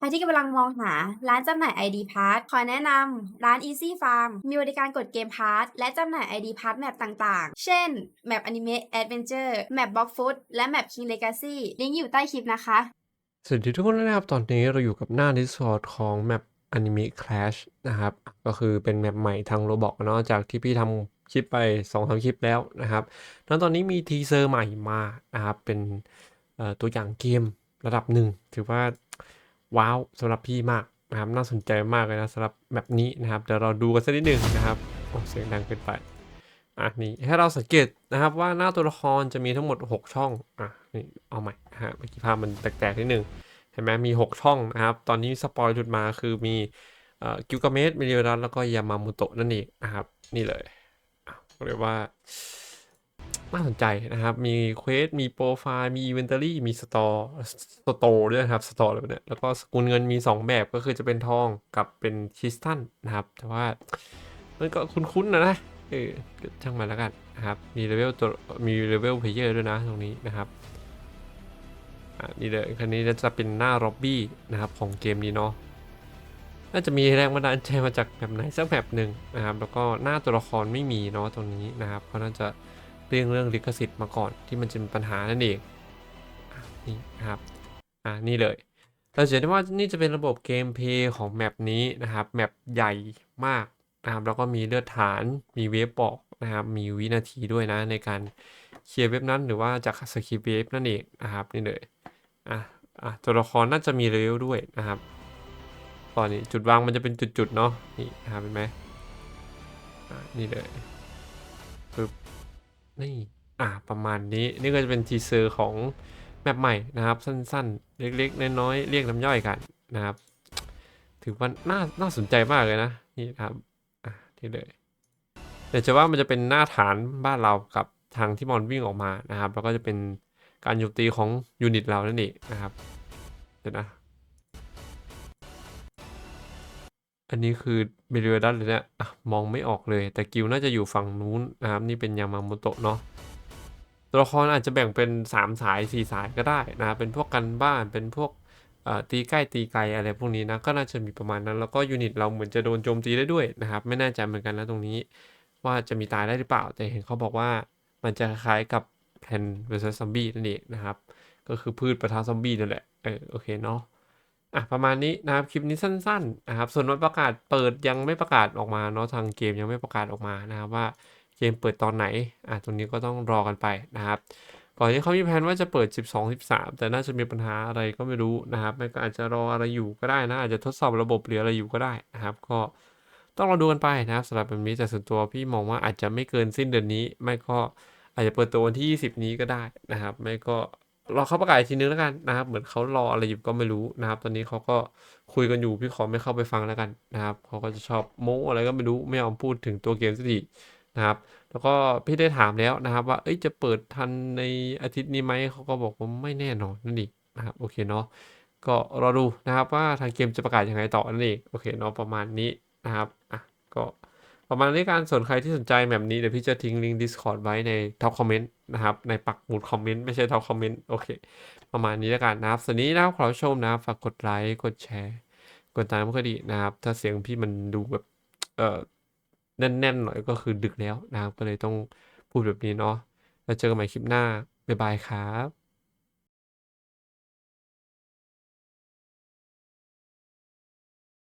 ใครที่กำลังมองหาร้านจำหน่าย ID Pass ขอแนะนำร้าน Easy Farm มีบริการกดเกม Pass และจำหน่าย ID Pass แมปต่างๆ เช่น แมป Anime Adventure แมป Block Food และแมป King Legacy ลิงก์อยู่ใต้คลิปนะคะ สวัสดีทุกคนนะครับ ตอนนี้เราอยู่กับหน้า Discord ของแมป Anime Clash นะครับ ก็คือเป็นแมปใหม่ทาง Roblox เนาะจากที่พี่ทำคลิปไป2อสคลิปแล้วนะครับแล้วตอนนี้มีทีเซอร์ใหม่มานะครับเป็นตัวอย่างเกมระดับหนึ่งถือว่า ว้าวสำหรับพี่มากนะครับน่าสนใจมากเลยนะสำหรับแมปนี้นะครับเดี๋ยวเราดูกันสักนิดหนึ่งนะครับโอ้เสียงดังเกินไปอะนี่ให้เราสังเกตนะครับว่าหน้าตัวละครจะมีทั้งหมด 6 ช่องอะนี่เอาใหม่นะฮะเมื่อกี้ภาพมันแตกๆนิดนึงเห็นไหมมี 6 ช่องนะครับตอนนี้สปอยหลุดมาคือมีกิลกาเมสมิเรียรัสแล้วก็ยามามุโตะนั่นเองนะครับนี่เลยเรียกว่า น่าสนใจนะครับ มีเควส มีโปรไฟล์ มีอีเวนต์รี่ มีสตอร์สโตร์ด้วยนะครับ สตอร์อะไรแบบเนี้ยแล้วก็สกุลเงินมี 2 แบบก็คือจะเป็นทองกับเป็นคริสตัลนะครับ แต่ว่ามันก็คุ้นๆนะนะ เออช่างมันแล้วกันนะครับ มีเลเวลตัวมีเลเวลเพลเยอร์ด้วยนะตรงนี้นะครับ อ่านี่เลยคันนี้จะเป็นหน้าล็อบบี้นะครับของเกมนี้เนาะ น่าจะมีแรงบันดาลใจมาจากแบบไหนสักแบบหนึ่งนะครับ แล้วก็หน้าตัวละครไม่มีเนาะตรงนี้นะครับเขาน่าจะ เรื่องเรื่องลิขสิทธิ์มาก่อนที่มันจะมีปัญหานั่นเองนี่นะครับอ่านี่เลย เราจะเห็นได้ว่านี่จะเป็นระบบเกมเพลย์ของแมปนี้นะครับแมปใหญ่มากนะครับแล้วก็มีเลือดฐานมีเวฟบอกนะครับมีวินาทีด้วยนะในการเคลียร์เว็บนั้นหรือว่าจากสกิปเวฟนั่นเองนะครับนี่เลยอะอะตัวละครน่าจะมีเลเวลด้วยนะครับตอนนี้จุดวางมันจะเป็นจุดๆเนาะนี่นะครับเห็นไหมอ่านี่เลยปึ๊บ นี่อ่าประมาณนี้นี่ก็จะเป็นทีเซอร์ของแมปใหม่นะครับ สั้นๆ เล็กๆ น้อยๆ เรียกน้ำย่อยกันนะครับ ถือว่าน่าน่าสนใจมากเลยนะ นี่นะครับอะนี่เลยเดี๋ยวจะว่ามันจะเป็นหน้าฐานบ้านเรากับทางที่มอนวิ่งออกมานะครับ แล้วก็จะเป็นการโจมตีของยูนิตเรานั่นเองนะครับเดี๋ยวนะ อันนี้คือเบริเวดัสเลยเนี่ยอะมองไม่ออกเลย แต่กิลน่าจะอยู่ฝั่งนู้นนะครับนี่เป็นยามาโมโตะเนาะตัวละครอาจจะแบ่งเป็น 3 สาย 4 สายก็ได้นะเป็นพวกกันบ้านเป็นพวกตีใกล้ตีไกลอะไรพวกนี้นะก็น่าจะมีประมาณนั้น แล้วก็ยูนิตเราเหมือนจะโดนโจมตีได้ด้วยนะครับ ไม่แน่ใจเหมือนกันนะตรงนี้ ว่าจะมีตายได้หรือเปล่า แต่เห็นเขาบอกว่ามันจะคล้ายกับ Plan vs Zombie นั่นเองนะครับ ก็คือพืชประทะซอมบี้นั่นแหละเออโอเคเนาะ อะประมาณนี้นะครับคลิปนี้สั้นๆนะครับส่วนวันประกาศเปิดยังไม่ประกาศออกมาเนาะทางเกมยังไม่ประกาศออกมานะครับว่าเกมเปิดตอนไหนอะตรงนี้ก็ต้องรอกันไปนะครับก่อนที่เขามีแผนว่าจะเปิด 12 13 แต่น่าจะมีปัญหาอะไรก็ไม่รู้นะครับไม่ก็อาจจะรออะไรอยู่ก็ได้นะอาจจะทดสอบระบบหรืออะไรอยู่ก็ได้นะครับ ก็ต้องรอดูกันไปนะครับสำหรับแบบนี้แต่ส่วนตัวพี่มองว่าอาจจะไม่เกินสิ้นเดือนนี้ ไม่ก็อาจจะเปิดตัววันที่ 20 นี้ก็ได้นะครับ ไม่ก็ รอเขาประกาศทีนึงแล้วกันนะครับ เหมือนเขารออะไรอยู่ก็ไม่รู้นะครับ ตอนนี้เขาก็คุยกันอยู่พี่ขอไม่เข้าไปฟังแล้วกันนะครับเขาก็จะชอบโม้อะไรก็ไม่รู้ไม่ยอมพูดถึงตัวเกมสักทีนะครับ แล้วก็พี่ได้ถามแล้วนะครับ ว่าเอ้ยจะเปิดทันในอาทิตย์นี้ไหมเขาก็บอกว่าไม่แน่นอนนั่นเองนะครับโอเคเนาะก็รอดูนะครับว่าทางเกมจะประกาศยังไงต่อนั่นเองโอเคเนาะประมาณนี้นะครับอะก็ ประมาณนี้การส่วนใครที่สนใจแบบนี้เดี๋ยวพี่จะทิ้งลิงก์ Discord ไว้ในท็อปคอมเมนต์นะครับ ในปักหมุดคอมเมนต์ไม่ใช่ท็อปคอมเมนต์โอเค ประมาณนี้แล้วกันนะครับส่วนนี้นะครับขอรับชมนะฝากกดไลค์กดแชร์ กดตามก็ดีนะครับ ถ้าเสียงพี่มันดูแบบเอ่อแน่นๆหน่อยก็คือดึกแล้วนะครับก็เลยต้องพูดแบบนี้เนาะแล้วเจอกันใหม่คลิปหน้าบ๊ายบายครับ